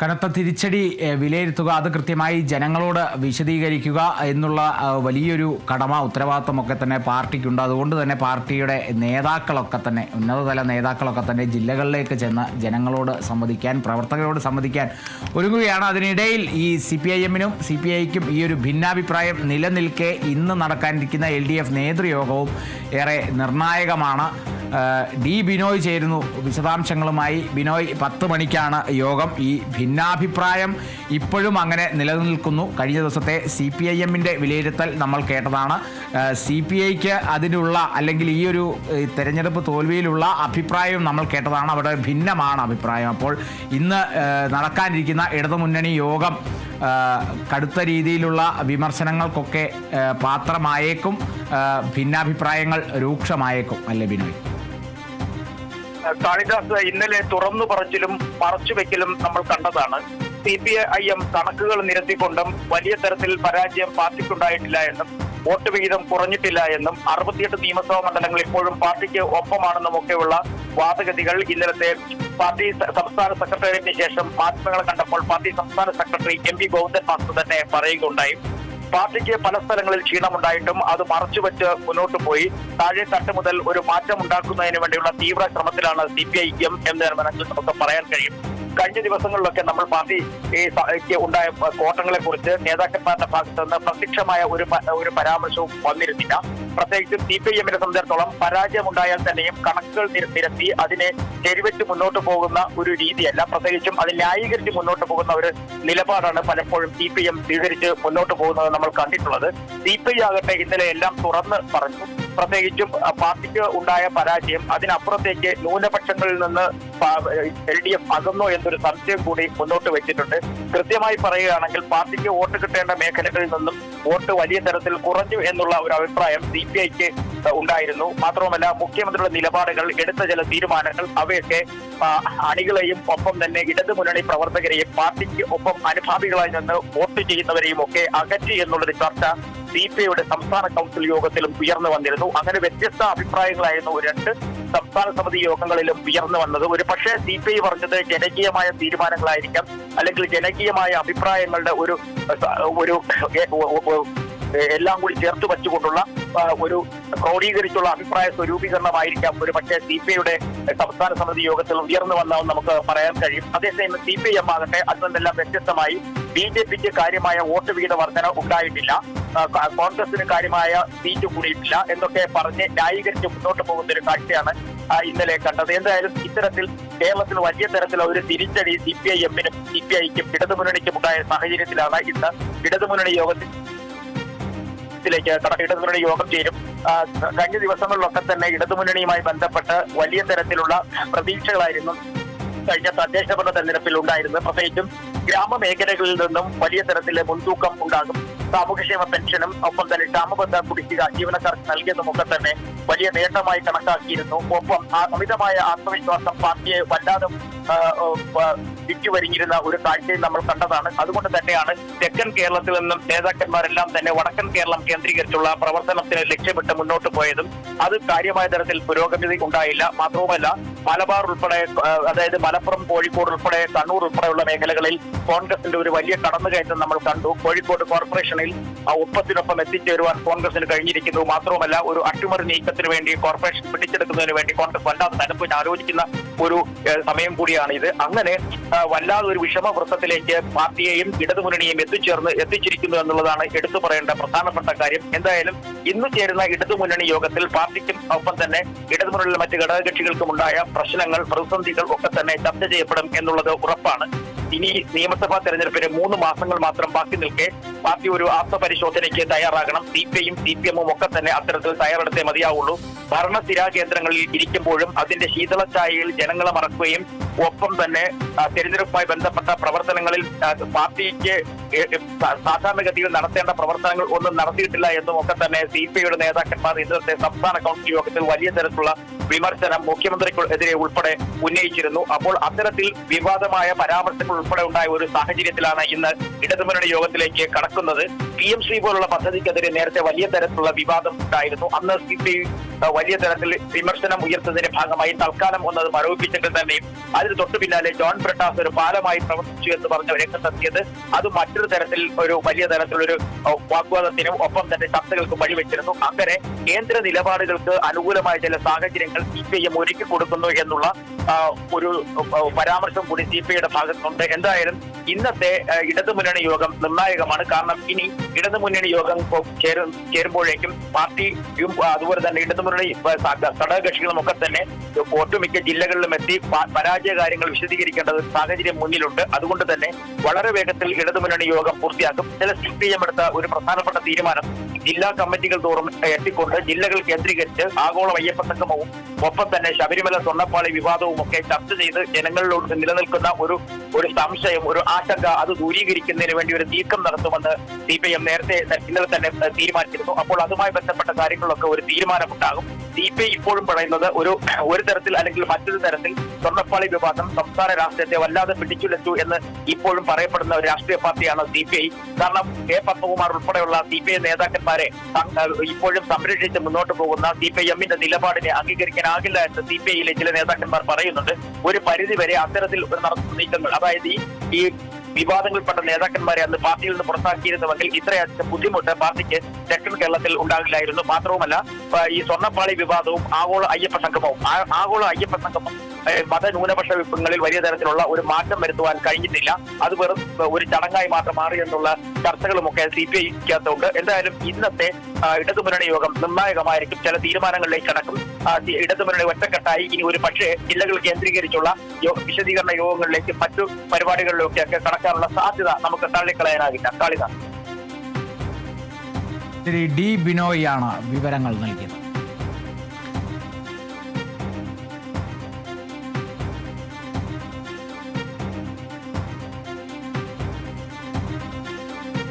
കനത്ത തിരിച്ചടി വിലയിരുത്തുക അത് കൃത്യമായി ജനങ്ങളോട് വിശദീകരിക്കുക എന്നുള്ള വലിയൊരു കടമ ഉത്തരവാദിത്വമൊക്കെ തന്നെ പാർട്ടിക്കുണ്ട്. അതുകൊണ്ട് തന്നെ പാർട്ടിയുടെ നേതാക്കളൊക്കെ തന്നെ ഉന്നതതല നേതാക്കളൊക്കെ തന്നെ ജില്ലകളിലേക്ക് ചെന്ന് ജനങ്ങളോട് സംവദിക്കാൻ പ്രവർത്തകരോട് സംവദിക്കാൻ ഒരുങ്ങുകയാണ്. അതിനിടയിൽ ഈ സി പി ഐ എമ്മിനും സി പി ഐക്കും ഈ ഒരു ഭിന്നാഭിപ്രായം നിലനിൽക്കെ ഇന്ന് നടക്കാനിരിക്കുന്ന എൽ ഡി എഫ് നേതൃയോഗവും ഏറെ നിർണായകമാണ്. ഡി ബിനോയ് ചേരുന്നു. വിശദാംശങ്ങളുമായി ബിനോയ് പത്ത് മണിക്കാണ് യോഗം. ഈ ഭിന്നാഭിപ്രായം ഇപ്പോഴും അങ്ങനെ നിലനിൽക്കുന്നു. കഴിഞ്ഞ ദിവസത്തെ സി പി ഐ എമ്മിന്റെ വിലയിരുത്തൽ നമ്മൾ കേട്ടതാണ്. സി പി ഐക്ക് അതിനുള്ള അല്ലെങ്കിൽ ഈ ഒരു തെരഞ്ഞെടുപ്പ് തോൽവിയിലുള്ള അഭിപ്രായവും നമ്മൾ കേട്ടതാണ്. അവിടെ ഭിന്നമാണ് അഭിപ്രായം. അപ്പോൾ ഇന്ന് നടക്കാനിരിക്കുന്ന ഇടതുമുന്നണി യോഗം കടുത്ത രീതിയിലുള്ള വിമർശനങ്ങൾക്കൊക്കെ പാത്രമായേക്കും. ഭിന്നാഭിപ്രായങ്ങൾ രൂക്ഷമായേക്കും. അല്ലേ ബിനോയ്? കാളിദാസ് ഇന്നലെ തുറന്നു പറച്ചിലും മറച്ചുവെക്കലും നമ്മൾ കണ്ടതാണ്. സി പി ഐ എം കണക്കുകൾ നിരത്തിക്കൊണ്ടും വലിയ തരത്തിൽ പരാജയം പാർട്ടിക്കുണ്ടായിട്ടില്ല എന്നും വോട്ട് വിഹിതം കുറഞ്ഞിട്ടില്ല എന്നും അറുപത്തിയെട്ട് നിയമസഭാ മണ്ഡലങ്ങൾ ഇപ്പോഴും പാർട്ടിക്ക് ഒപ്പമാണെന്നും ഒക്കെയുള്ള വാദഗതികൾ ഇന്നലത്തെ പാർട്ടി സംസ്ഥാന സെക്രട്ടേറിയറ്റിന് ശേഷം മാധ്യമങ്ങളെ കണ്ടപ്പോൾ പാർട്ടി സംസ്ഥാന secretary M P Govindan master തന്നെ പറയുകയുണ്ടായി. പാർട്ടിക്ക് പല സ്ഥലങ്ങളിൽ ക്ഷീണമുണ്ടായിട്ടും അത് മറച്ചുവെച്ച് മുന്നോട്ട് പോയി. താഴെ തട്ട് മുതൽ ഒരു മാറ്റം ഉണ്ടാക്കുന്നതിന് വേണ്ടിയുള്ള തീവ്ര ശ്രമത്തിലാണ് സി പി ഐ എം എന്ന് നമുക്ക് പറയാൻ കഴിയും. കഴിഞ്ഞ ദിവസങ്ങളിലൊക്കെ നമ്മൾ പാർട്ടി ഉണ്ടായ കോട്ടങ്ങളെ കുറിച്ച് നേതാക്കന്മാരുടെ ഭാഗത്ത് നിന്ന് പ്രത്യക്ഷമായ ഒരു ഒരു പരാമർശവും വന്നിരുന്നില്ല. പ്രത്യേകിച്ചും സി പി എമ്മിനെ സംബന്ധിച്ചിടത്തോളം പരാജയമുണ്ടായാൽ തന്നെയും കണക്കുകൾ നിരത്തി അതിനെ ശരിവെച്ച് മുന്നോട്ട് പോകുന്ന ഒരു രീതിയല്ല. പ്രത്യേകിച്ചും അത് ന്യായീകരിച്ച് മുന്നോട്ട് പോകുന്ന ഒരു നിലപാടാണ് പലപ്പോഴും സി പി എം സ്വീകരിച്ച് മുന്നോട്ട് പോകുന്നത് നമ്മൾ കണ്ടിട്ടുള്ളത്. സി പി ഐ ആകട്ടെ ഇന്നലെ എല്ലാം തുറന്ന് പറഞ്ഞു. പ്രത്യേകിച്ചും പാർട്ടിക്ക് ഉണ്ടായ പരാജയം അതിനപ്പുറത്തേക്ക് ന്യൂനപക്ഷങ്ങളിൽ നിന്ന് എൽ ഡി എഫ് അകന്നോ എന്നൊരു സംശയം കൂടി മുന്നോട്ട് വെച്ചിട്ടുണ്ട്. കൃത്യമായി പറയുകയാണെങ്കിൽ പാർട്ടിക്ക് വോട്ട് കിട്ടേണ്ട മേഖലകളിൽ നിന്നും വോട്ട് വലിയ തരത്തിൽ കുറഞ്ഞു എന്നുള്ള ഒരു അഭിപ്രായം സി പി ഐക്ക് ഉണ്ടായിരുന്നു. മാത്രവുമല്ല മുഖ്യമന്ത്രിയുടെ നിലപാടുകൾ എടുത്ത ചില തീരുമാനങ്ങൾ അവയൊക്കെ അണികളെയും ഒപ്പം തന്നെ ഇടതു മുന്നണി പ്രവർത്തകരെയും പാർട്ടിക്ക് ഒപ്പം അനുഭാവികളായി നിന്ന് വോട്ട് ചെയ്യുന്നവരെയും ഒക്കെ അകറ്റി എന്നുള്ളൊരു ചർച്ച സി പി ഐയുടെ സംസ്ഥാന കൗൺസിൽ യോഗത്തിലും ഉയർന്നു വന്നിരുന്നു. അങ്ങനെ വ്യത്യസ്ത അഭിപ്രായങ്ങളായിരുന്നു രണ്ട്. സംസ്ഥാന സമിതി യോഗങ്ങളിലും ഉയർന്നു വന്നത്. ഒരു പക്ഷേ സി പി ഐ പറഞ്ഞത് ജനകീയമായ തീരുമാനങ്ങളായിരിക്കാം. അല്ലെങ്കിൽ ജനകീയമായ അഭിപ്രായങ്ങളുടെ ഒരു ഒരു എല്ലാം കൂടി ചേർത്ത് വച്ചുകൊണ്ടുള്ള ഒരു ക്രോഡീകരിച്ചുള്ള അഭിപ്രായ സ്വരൂപീകരണമായിരിക്കാം. ഒരു പക്ഷേ സി പി ഐയുടെ സംസ്ഥാന സമിതി യോഗത്തിൽ ഉയർന്നു വന്നതെന്ന് നമുക്ക് പറയാൻ കഴിയും. അതേസമയം സി പി എം ആകട്ടെ അതിൽ നിന്നെല്ലാം വ്യത്യസ്തമായി ബി ജെ പിക്ക് കാര്യമായ വോട്ട് വിഹിത വർധന ഉണ്ടായിട്ടില്ല കോൺഗ്രസിന് കാര്യമായ സീറ്റ് കൂടിയിട്ടില്ല എന്നൊക്കെ പറഞ്ഞ് ന്യായീകരിച്ച് മുന്നോട്ട് പോകുന്ന ഒരു കാഴ്ചയാണ് ഇന്നലെ കണ്ടത്. എന്തായാലും ഇത്തരത്തിൽ കേരളത്തിൽ വലിയ തരത്തിലുള്ള ഒരു തിരിച്ചടി സി പി ഐ എമ്മിനും സി പി ഐക്കും ഇടതുമുന്നണിക്കും ഉണ്ടായ സാഹചര്യത്തിലാണ് ഇന്ന് ഇടതുമുന്നണി യോഗത്തിൽ ത്തിലേക്ക് കട- ഇടതുമുന്നണി യോഗം ചേരും. കഴിഞ്ഞ ദിവസങ്ങളിലൊക്കെ തന്നെ ഇടതുമുന്നണിയുമായി ബന്ധപ്പെട്ട് വലിയ തരത്തിലുള്ള പ്രതീക്ഷകളായിരുന്നു. കഴിഞ്ഞ തദ്ദേശ ഭരണ തെരഞ്ഞെടുപ്പിൽ ഉണ്ടായിരുന്നത്. പ്രത്യേകിച്ചും ഗ്രാമമേഖലകളിൽ നിന്നും വലിയ തരത്തിൽ മുൻതൂക്കം ഉണ്ടാകും. സാമൂഹ്യക്ഷേമ പെൻഷനും ഒപ്പം തന്നെ ക്ഷാമബന്ധ കുടിശ്ശിക ജീവനക്കാർക്ക് നൽകിയതുമൊക്കെ തന്നെ വലിയ നേട്ടമായി കണക്കാക്കിയിരുന്നു. ഒപ്പം അമിതമായ ആത്മവിശ്വാസം പാർട്ടിയെ വല്ലാതെ ചുറ്റിവരിഞ്ഞിരുന്ന ഒരു കാഴ്ചയും നമ്മൾ കണ്ടതാണ്. അതുകൊണ്ട് തന്നെയാണ് തെക്കൻ കേരളത്തിൽ നിന്നും നേതാക്കന്മാരെല്ലാം തന്നെ വടക്കൻ കേരളം കേന്ദ്രീകരിച്ചുള്ള പ്രവർത്തനത്തിന് ലക്ഷ്യമിട്ട് മുന്നോട്ട് പോയതും അത് കാര്യമായ തരത്തിൽ പുരോഗതി ഉണ്ടായില്ല. മാത്രവുമല്ല മലബാർ ഉൾപ്പെടെ അതായത് മലപ്പുറം കോഴിക്കോട് ഉൾപ്പെടെ കണ്ണൂർ ഉൾപ്പെടെയുള്ള മേഖലകളിൽ കോൺഗ്രസിന്റെ ഒരു വലിയ കടന്നുകയറ്റം നമ്മൾ കണ്ടു. കോഴിക്കോട് കോർപ്പറേഷനിൽ ആ ഒപ്പത്തിനൊപ്പം എത്തിച്ചേരുവാൻ കോൺഗ്രസിന് കഴിഞ്ഞിരിക്കുന്നു. മാത്രവുമല്ല ഒരു അട്ടിമറി നീക്കത്തിന് വേണ്ടി കോർപ്പറേഷൻ പിടിച്ചെടുക്കുന്നതിന് വേണ്ടി കോൺഗ്രസ് വല്ലാതെ തലപ്പിന് ആലോചിക്കുന്ന ഒരു സമയം കൂടിയാണ് ഇത് അങ്ങനെ വല്ലാതെ ഒരു വിഷമവൃത്തത്തിലേക്ക് പാർട്ടിയെയും ഇടതുമുന്നണിയെയും എത്തിച്ചേർന്ന് എത്തിച്ചിരിക്കുന്നു എന്നുള്ളതാണ് എടുത്തു പറയേണ്ട പ്രധാനപ്പെട്ട കാര്യം. എന്തായാലും ഇന്ന് ചേരുന്ന ഇടതുമുന്നണി യോഗത്തിൽ പാർട്ടിക്കും ഒപ്പം തന്നെ ഇടതുമുന്നണിയിലെ മറ്റ് ഘടകകക്ഷികൾക്കും ഉണ്ടായ പ്രശ്നങ്ങൾ പ്രതിസന്ധികൾ ഒക്കെ തന്നെ ചർച്ച ചെയ്യപ്പെടും എന്നുള്ളത് ഉറപ്പാണ്. ഇനി നിയമസഭാ തെരഞ്ഞെടുപ്പിന് മൂന്ന് മാസങ്ങൾ മാത്രം ബാക്കി നിൽക്കെ പാർട്ടി ഒരു ആത്മപരിശോധനയ്ക്ക് തയ്യാറാകണം. സി പി ഐയും സി പി എമ്മും ഒക്കെ തന്നെ അത്തരത്തിൽ തയ്യാറെടുത്തേ മതിയാവുള്ളൂ. ഭരണസ്ഥിരാ കേന്ദ്രങ്ങളിൽ ഇരിക്കുമ്പോഴും അതിന്റെ ശീതളച്ചായയിൽ ജനങ്ങളെ മറക്കുകയും ഒപ്പം തന്നെ തെരഞ്ഞെടുപ്പുമായി ബന്ധപ്പെട്ട പ്രവർത്തനങ്ങളിൽ പാർട്ടിക്ക് സാധാരണഗതിയിൽ നടത്തേണ്ട പ്രവർത്തനങ്ങൾ ഒന്നും നടത്തിയിട്ടില്ല എന്നും ഒക്കെ തന്നെ സി പി ഐയുടെ നേതാക്കന്മാർ ഇന്നത്തെ സംസ്ഥാന കൗൺസിൽ യോഗത്തിൽ വലിയ തരത്തിലുള്ള വിമർശനം മുഖ്യമന്ത്രിക്കെതിരെ ഉൾപ്പെടെ ഉന്നയിച്ചിരുന്നു. അപ്പോൾ അത്തരത്തിൽ വിവാദമായ പരാമർശങ്ങൾ ഉൾപ്പെടെ ഉണ്ടായ ഒരു സാഹചര്യത്തിലാണ് ഇന്ന് ഇടതുമുന്നണി യോഗത്തിലേക്ക് കടക്കുന്നത്. പി എം ശ്രീ പോലുള്ള പദ്ധതിക്കെതിരെ നേരത്തെ വലിയ തരത്തിലുള്ള വിവാദം ഉണ്ടായിരുന്നു. അന്ന് സി പി വലിയ തരത്തിൽ വിമർശനം ഉയർത്തുന്നതിന്റെ ഭാഗമായി തൽക്കാലം ഒന്നത് മരവിപ്പിച്ചിട്ട് തന്നെയും അതിന് തൊട്ടു പിന്നാലെ ജോൺ ബ്രിട്ടാസ് ഒരു പാലമായി പ്രവർത്തിച്ചു എന്ന് പറഞ്ഞ രംഗത്തെത്തിയത്. അത് മറ്റൊരു തരത്തിൽ ഒരു വലിയ തരത്തിലൊരു വാഗ്വാദത്തിനും ഒപ്പം തന്നെ ചർച്ചകൾക്കും വഴിവെച്ചിരുന്നു. അങ്ങനെ കേന്ദ്ര നിലപാടുകൾക്ക് അനുകൂലമായ ചില സാഹചര്യങ്ങൾ സി പി ഐ എം ഒരുക്കി കൊടുക്കുന്നു എന്നുള്ള ഒരു പരാമർശം കൂടി സി പി ഐയുടെ ഭാഗത്തുണ്ട്. എന്തായാലും ഇന്നത്തെ ഇടതുമുന്നണി യോഗം നിർണായകമാണ്. കാരണം ഇനി ഇടതുമുന്നണി യോഗം ചേരും ചേരുമ്പോഴേക്കും പാർട്ടിയും അതുപോലെ തന്നെ ഇടതുമുന്നണി ഏഹ്, സ- ഘടകകക്ഷികളും ഒക്കെ തന്നെ ഒട്ടുമിക്ക ജില്ലകളിലും എത്തി പരാജയ കാര്യങ്ങൾ വിശദീകരിക്കേണ്ട ഒരു സാഹചര്യം മുന്നിലുണ്ട്. അതുകൊണ്ട് തന്നെ വളരെ വേഗത്തിൽ ഇടതുമുന്നണി യോഗം പൂർത്തിയാക്കും. ചില സി പി എം എടുത്ത ഒരു പ്രധാനപ്പെട്ട തീരുമാനം ജില്ലാ കമ്മിറ്റികൾ തോറും എത്തിക്കൊണ്ട് ജില്ലകൾ കേന്ദ്രീകരിച്ച് ആഗോള അയ്യപ്പ സംഗമവും ഒപ്പം തന്നെ ശബരിമല സ്വർണപ്പാളി വിവാദവും ഒക്കെ ചർച്ച ചെയ്ത് ജനങ്ങളിലോട് നിലനിൽക്കുന്ന ഒരു ഒരു സംശയം ഒരു ആശങ്ക അത് ദൂരീകരിക്കുന്നതിന് വേണ്ടി ഒരു നീക്കം നടത്തുമെന്ന് സി പി എം നേരത്തെ ഇന്നലെ തന്നെ തീരുമാനിച്ചിരുന്നു. അപ്പോൾ അതുമായി ബന്ധപ്പെട്ട കാര്യങ്ങളിലൊക്കെ ഒരു തീരുമാനമുണ്ടാകും. സി പി ഐ ഇപ്പോഴും പറയുന്നത് ഒരു ഒരു തരത്തിൽ അല്ലെങ്കിൽ മറ്റൊരു തരത്തിൽ സ്വർണപ്പാളി വിവാദം സംസ്ഥാന രാഷ്ട്രീയത്തെ വല്ലാതെ പിടിച്ചുലച്ചു എന്ന് ഇപ്പോഴും പറയപ്പെടുന്ന ഒരു രാഷ്ട്രീയ പാർട്ടിയാണ് സി പി ഐ. കാരണം കെ പത്മകുമാർ ഉൾപ്പെടെയുള്ള സി പി ഐ നേതാക്കന്മാരെ ഇപ്പോഴും സംരക്ഷിച്ച് മുന്നോട്ട് പോകുന്ന സി പി ഐ എമ്മിന്റെ നിലപാടിനെ അംഗീകരിക്കാനാകില്ല എന്ന് സി പി ഐയിലെ ചില നേതാക്കന്മാർ പറയുന്നുണ്ട്. ഒരു പരിധിവരെ അത്തരത്തിൽ നടത്തുന്ന നീക്കങ്ങൾ അതായത് ഈ വിവാദങ്ങൾപ്പെട്ട നേതാക്കന്മാരെ അന്ന് പാർട്ടിയിൽ നിന്ന് പുറത്താക്കിയിരുന്നുവെങ്കിൽ ഇത്രയധികം ബുദ്ധിമുട്ട് പാർട്ടിക്ക് തെക്കൻ കേരളത്തിൽ ഉണ്ടാകില്ലായിരുന്നു. മാത്രവുമല്ല ഈ സ്വർണപ്പാളി വിവാദവും ആഗോള അയ്യപ്പ സംഗമവും ആഗോള അയ്യപ്പ സംഗമം ഏ, മതന്യൂനപക്ഷ വിഭാഗങ്ങളിൽ വലിയ തരത്തിലുള്ള ഒരു മാറ്റം വരുത്തുവാൻ കഴിഞ്ഞിട്ടില്ല. അത് വെറും ഒരു ചടങ്ങായി മാത്രം മാറി എന്നുള്ള ചർച്ചകളുമൊക്കെ സി പി ഐക്കകത്തുണ്ട് എന്തായാലും ഇന്നത്തെ ഇടതുമുന്നണി യോഗം നിർണായകമായിരിക്കും. ചില തീരുമാനങ്ങളിലേക്ക് കടക്കും. ഇടതുമുന്നണി ഒറ്റക്കെട്ടായി. ഇനി ഒരു പക്ഷേ ജില്ലകൾ കേന്ദ്രീകരിച്ചുള്ള വിശദീകരണ യോഗങ്ങളിലേക്ക് മറ്റു പരിപാടികളിലൊക്കെ ഒക്കെ കടക്കാനുള്ള സാധ്യത നമുക്ക് തള്ളിക്കളയാനാകില്ല. കാളിദാസ്. ശ്രീ ഡി ബിനോയാണ് വിവരങ്ങൾ നൽകിയത്.